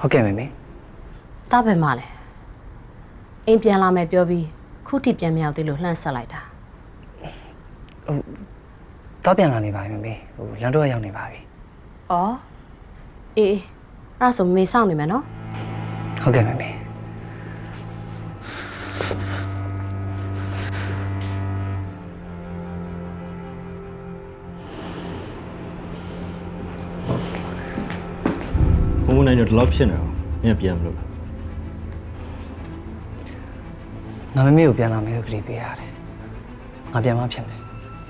ဟုတ်ကဲ့မေမေတားပဲမလဲအိမ်ပြန်လာမယ်ပြောပြီးခုထိပြန်မရောက်သေးလို့လှမ်းဆက်လိုက်တာတော့ပြန်လာနေပါပြီမေမေဟိုလန်တော့ရောက်နေပါပြီဩအေးအေးအဲ့ဒါဆိုမေစောင့်နေမယ်နော်ဟုတ်ကဲ့မေမေ ဘုံဘုံနိုင်တော့ဒီလောက်ဖြစ်နေအောင်မင်းကပြန်မလို့လားငါမေမေကိုပြန်လာမယ်လို့ကြည့်ပေးရတယ်ငါပြန်မှဖြစ်မယ်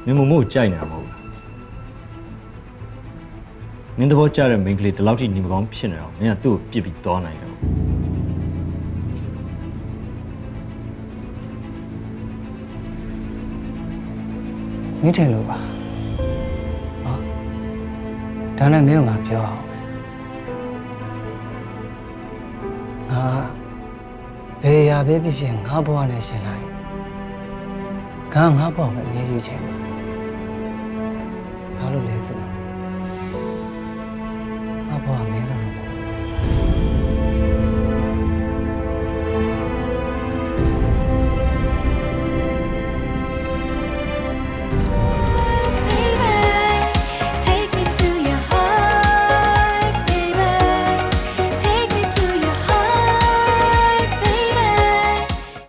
မင်းမမို့ကိုကြိုက်နေတာမဟုတ်လားမင်းသဘောကျတဲ့မိန်းကလေးဒီလောက်ထိနေမကောင်းဖြစ်နေအောင်မင်းကသူ့ကိုပြစ်ပြီးသွားနိုင်တယ်မင်းထင်လို့ပါဟောဒါနဲ့မင်းကငါပြောအောင် ငါဘယ်ရာပဲဖြစ်ဖြစ်ငါဘဝနဲ့ရှင်လိုက်ငါငါဘဝကိုအမြဲယူချင်တယ်ဘာလို့လဲဆိုတော့